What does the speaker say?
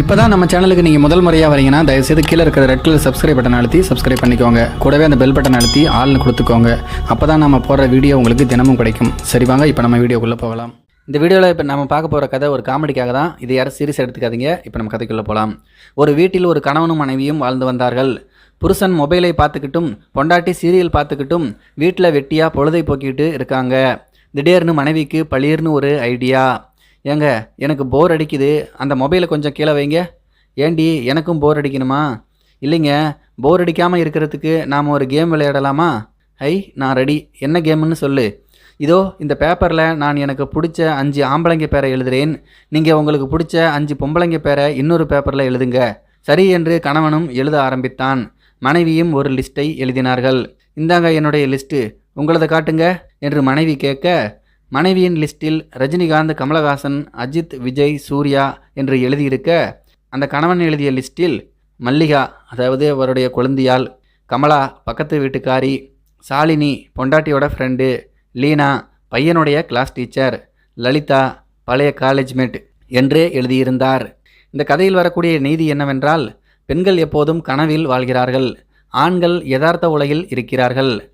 இப்போ தான் நம்ம சேனலுக்கு நீங்கள் முதல் முறையாக வரீங்கன்னா தயவுசெய்து கீழே இருக்கிற ரெட் கலர் சப்ஸ்கிரைப் பட்டன் அழுத்தி சப்ஸ்கிரைப் பண்ணிக்கோங்க. கூடவே அந்த பெல் பட்டன் அழுத்தி ஆள்னு கொடுத்துக்கோங்க. அப்போ தான் நம்ம போடுற வீடியோ உங்களுக்கு தினமும் கிடைக்கும். சரி வாங்க இப்போ நம்ம வீடியோக்குள்ளே போகலாம். இந்த வீடியோவில் இப்போ நம்ம பார்க்க போகிற கதை ஒரு காமெடிக்காக தான். இது யாரும் சீரியஸ் எடுத்துக்காதீங்க. இப்போ நம்ம கதைக்குள்ளே போகலாம் ஒரு வீட்டில் ஒரு கணவனும் மனைவியும் வாழ்ந்து வந்தார்கள். புருஷன் மொபைலை பார்த்துக்கிட்டும் பொண்டாட்டி சீரியல் பார்த்துக்கிட்டும் வீட்டில் வெட்டியாக பொழுதை போக்கிட்டு இருக்காங்க. திடீர்னு மனைவிக்கு பளிர்னு ஒரு ஐடியா ஏங்க எனக்கு போர் அடிக்குது. அந்த மொபைலை கொஞ்சம் கீழே வைங்க. ஏண்டி எனக்கும் போர் அடிக்கணுமா? இல்லைங்க போர் அடிக்காமல் இருக்கிறதுக்கு நாம் ஒரு கேம் விளையாடலாமா? ஐ நான் ரெடி என்ன கேம்னு சொல்லு. இதோ இந்த பேப்பரில் நான் எனக்கு பிடிச்ச அஞ்சு ஆம்பளைங்க பேரை எழுதுகிறேன் நீங்கள் உங்களுக்கு பிடிச்ச அஞ்சு பொம்பளைங்க பேரை இன்னொரு பேப்பரில் எழுதுங்க. சரி என்று கணவனும் எழுத ஆரம்பித்தான். மனைவியும் ஒரு லிஸ்ட்டை எழுதினார்கள். இந்தாங்க என்னுடைய லிஸ்ட்டு உங்களதை காட்டுங்க என்று மனைவி கேட்க மனைவியின் லிஸ்டில் ரஜினிகாந்த் கமலஹாசன் அஜித் விஜய் சூர்யா என்று எழுதியிருக்க அந்த கணவன் எழுதிய லிஸ்டில் மல்லிகா அதாவது அவருடைய குழந்தையால் கமலா பக்கத்து வீட்டுக்காரி சாலினி பொண்டாட்டியோட ஃப்ரெண்டு லீனா பையனுடைய கிளாஸ் டீச்சர் லலிதா பழைய காலேஜ்மேட் என்று எழுதியிருந்தார். இந்த கதையில் வரக்கூடிய நீதி என்னவென்றால் பெண்கள் எப்போதும் கனவில் வாழ்கிறார்கள் ஆண்கள் யதார்த்த உலகில் இருக்கிறார்கள்.